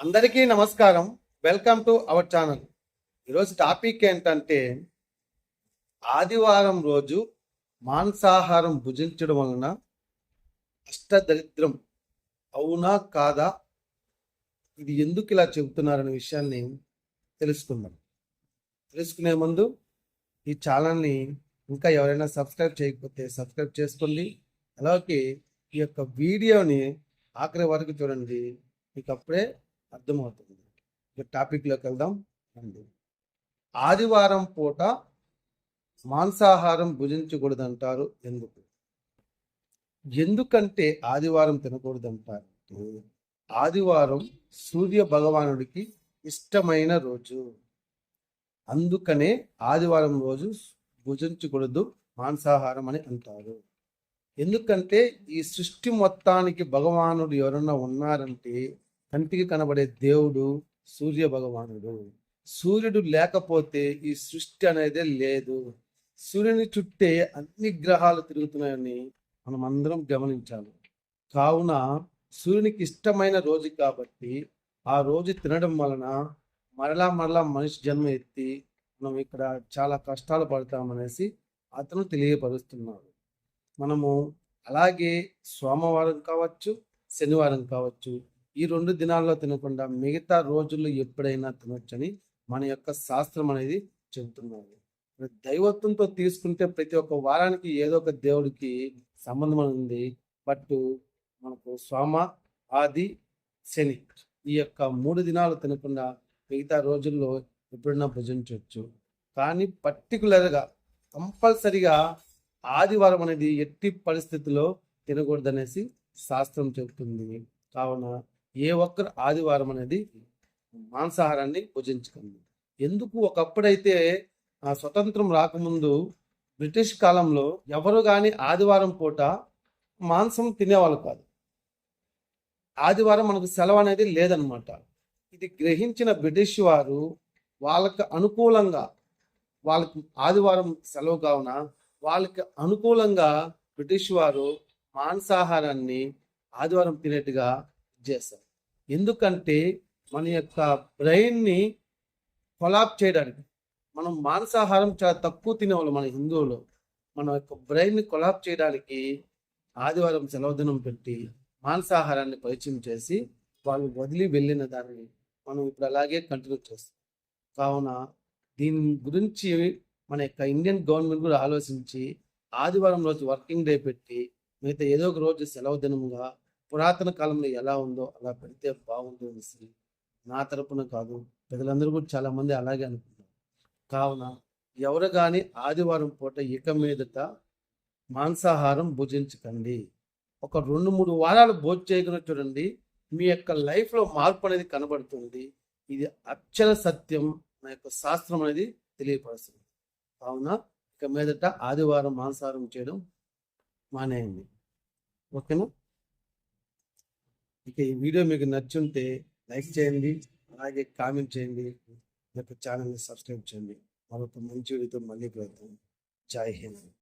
అందరికీ నమస్కారం. Welcome to our channel ఈరోజు టాపిక్ ఏంటంటే ఆదివారం రోజు మాంసాహారం భుజించడం వలన అష్టదరిద్రం. అవునా కాదా? ఇది ఎందుకు ఇలా చెబుతున్నారనే విషయాన్ని తెలుసుకుందాం. తెలుసుకునే ముందు ఈ ఛానల్ని ఇంకా ఎవరైనా సబ్స్క్రైబ్ చేయకపోతే సబ్స్క్రైబ్ చేసుకోండి. అలాగే ఈ యొక్క వీడియోని ఆఖరి వరకు చూడండి. మీకు అప్పుడే అర్థమవుతుంది. ఇక టాపిక్లోకి వెళ్దాం. రండి. ఆదివారం పూట మాంసాహారం భుజించకూడదంటారు ఎందుకు? ఎందుకంటే ఆదివారం తినకూడదంటారు. ఆదివారం సూర్య భగవానుడికి ఇష్టమైన రోజు. అందుకనే ఆదివారం రోజు భుజించకూడదు మాంసాహారం అని అంటారు. ఎందుకంటే ఈ సృష్టి మొత్తానికి భగవానుడు ఎవరన్నా ఉన్నారంటే కంటికి కనబడే దేవుడు సూర్య భగవానుడు సూర్యుడు లేకపోతే ఈ సృష్టి అనేది లేదు. సూర్యుని చుట్టే అన్ని గ్రహాలు తిరుగుతున్నాయని మనం అందరం గమనించాలి. కావున సూర్యునికి ఇష్టమైన రోజు కాబట్టి ఆ రోజు తినడం వలన మరలా మరలా మనిషి జన్మ ఎత్తి మనం ఇక్కడ చాలా కష్టాలు పడతామనేసి అతను తెలియపరుస్తున్నాడు. మనము అలాగే సోమవారం కావచ్చు శనివారం కావచ్చు ఈ రెండు దినాల్లో తినకుండా మిగతా రోజుల్లో ఎప్పుడైనా తినొచ్చని మన యొక్క శాస్త్రం అనేది చెబుతున్నారు దైవత్వంతో తీసుకుంటే ప్రతి ఒక్క వారానికి ఏదో ఒక దేవుడికి సంబంధం ఉంది బట్ మనకు సోమ ఆది శని ఈ యొక్క మూడు దినాలు తినకుండా మిగతా రోజుల్లో ఎప్పుడైనా భుజించవచ్చు కానీ పర్టికులర్గా కంపల్సరిగా ఆదివారం అనేది ఎట్టి పరిస్థితుల్లో తినకూడదనేసి శాస్త్రం చెబుతుంది. కావున ఏ ఒక్కరు ఆదివారం అనేది మాంసాహారాన్ని భుజించకండి ఎందుకు? ఒకప్పుడైతే ఆ స్వతంత్రం రాకముందు బ్రిటిష్ కాలంలో ఎవరు కానీ ఆదివారం పూట మాంసం తినేవాళ్ళు కాదు. ఆదివారం మనకు సెలవు అనేది లేదనమాట ఇది గ్రహించిన బ్రిటిష్ వారు వాళ్ళకి అనుకూలంగా వాళ్ళకి ఆదివారం సెలవు కావున వాళ్ళకి అనుకూలంగా బ్రిటిష్ వారు మాంసాహారాన్ని ఆదివారం తినేట్టుగా చేస్తాం. ఎందుకంటే మన యొక్క బ్రెయిన్ని కొలాప్ చేయడానికి మనం మాంసాహారం చాలా తక్కువ తినేవాళ్ళు మన హిందువులు. మన యొక్క బ్రెయిన్ని కొలాప్ చేయడానికి ఆదివారం సెలవు దినం పెట్టి మాంసాహారాన్ని పరిచయం చేసి వాళ్ళు వదిలి వెళ్ళిన దాన్ని మనం ఇప్పుడు అలాగే కంటిన్యూ చేస్తాం. కావున దీని గురించి మన యొక్క ఇండియన్ గవర్నమెంట్ కూడా ఆలోచించి ఆదివారం రోజు వర్కింగ్ డే పెట్టి మిగతా ఏదో ఒక రోజు సెలవు దినంగా పురాతన కాలంలో ఎలా ఉందో అలా పెడితే బాగుంటుంది అనేసి నా తరపున కాదు ప్రజలందరూ కూడా చాలా మంది అలాగే అనుకుంటారు. కావున ఎవరు కానీ ఆదివారం పూట ఇక మీదట మాంసాహారం భుజించకండి. ఒక రెండు మూడు వారాలు భోజనం చేయకుండా చూడండి మీ యొక్క లైఫ్లో మార్పు అనేది కనబడుతుంది. ఇది అక్షర సత్యం నా యొక్క శాస్త్రం అనేది తెలియపరుస్తుంది. కావున ఇక మీదట ఆదివారం మాంసాహారం చేయడం మానేయండి. ఓకేనా? ఇక ఈ వీడియో మీకు నచ్చుంటే లైక్ చేయండి అలాగే కామెంట్ చేయండి లేకపోతే యొక్క ఛానల్ని సబ్స్క్రైబ్ చేయండి. మరొక మంచి వీడియోతో మళ్ళీ కలుద్దాం. జై హింద్.